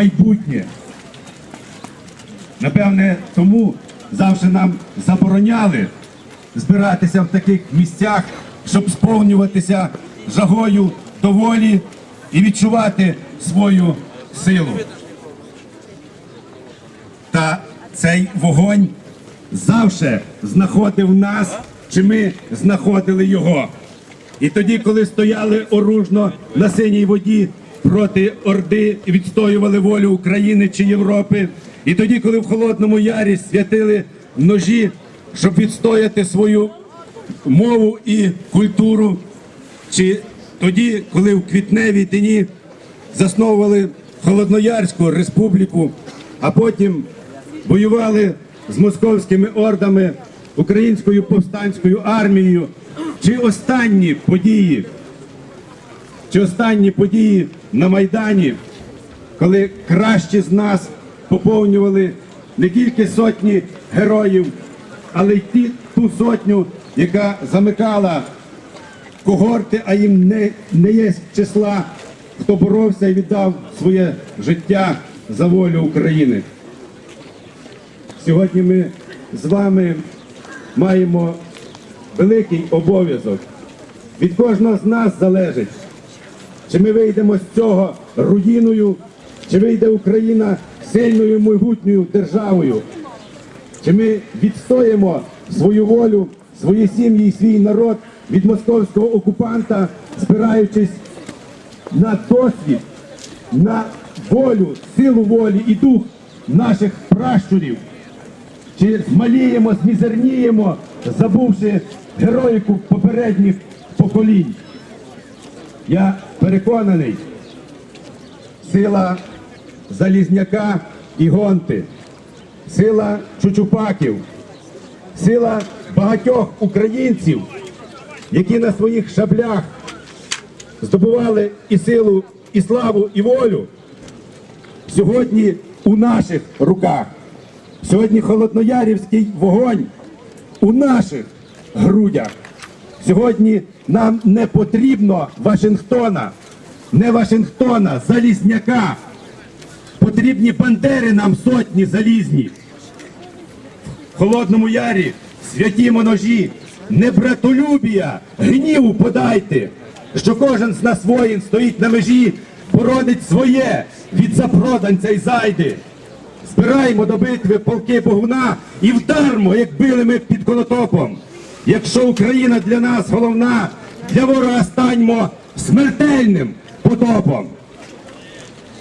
майбутнє. Напевне, тому завжди нам забороняли збиратися в таких місцях, щоб сповнюватися жагою до волі і відчувати свою силу. Та цей вогонь завжди знаходив нас, чи ми знаходили його. І тоді, коли стояли оружно на синій воді проти Орди і відстоювали волю України чи Європи, і тоді, коли в Холодному Ярі святили ножі, щоб відстояти свою мову і культуру, чи тоді, коли в квітневій дні засновували Холодноярську республіку, а потім воювали з московськими ордами, українською повстанською армією, чи останні події, чи останні події на Майдані, коли кращі з нас поповнювали не тільки сотні героїв, але й ті, ту сотню, яка замикала когорти, а їм не, не є числа, хто боровся і віддав своє життя за волю України. Сьогодні ми з вами маємо великий обов'язок. Від кожного з нас залежить, чи ми вийдемо з цього руїною, чи вийде Україна сильною могутньою державою, чи ми відстоїмо свою волю, свої сім'ї і свій народ від московського окупанта, спираючись на досвід, на волю, силу волі і дух наших пращурів. Чи змаліємо, змізерніємо, забувши героїку попередніх поколінь? Я переконаний, сила Залізняка і Гонти, сила Чучупаків, сила багатьох українців, які на своїх шаблях здобували і силу, і славу, і волю, сьогодні у наших руках. Сьогодні холодноярівський вогонь у наших грудях. Сьогодні нам не потрібно Вашингтона, не Вашингтона, Залізняка. Потрібні бандери нам сотні залізні. В Холодному Ярі святімо ножі, не братолюбія, гніву подайте, що кожен з нас воїн стоїть на межі, боронить своє від запроданця й зайди. Збираємо до битви полки Богуна і вдармо, як били ми під конотопом. Якщо Україна для нас головна, для ворога станьмо смертельним потопом.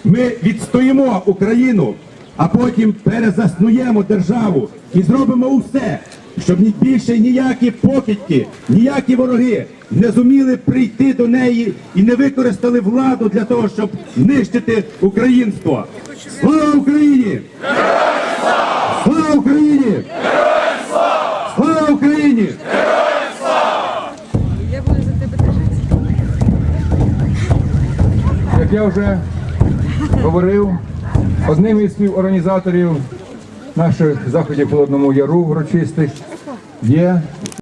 Ми відстоїмо Україну, а потім перезаснуємо державу і зробимо усе, щоб ні більше ніякі покидьки, ніякі вороги не зуміли прийти до неї і не використали владу для того, щоб нищити українство. Слава Україні! Слава Україні! Слава Україні! Я буду за тебе держатися. Як я вже говорив, одним із співорганізаторів наших заходів в Холодному Яру урочистих є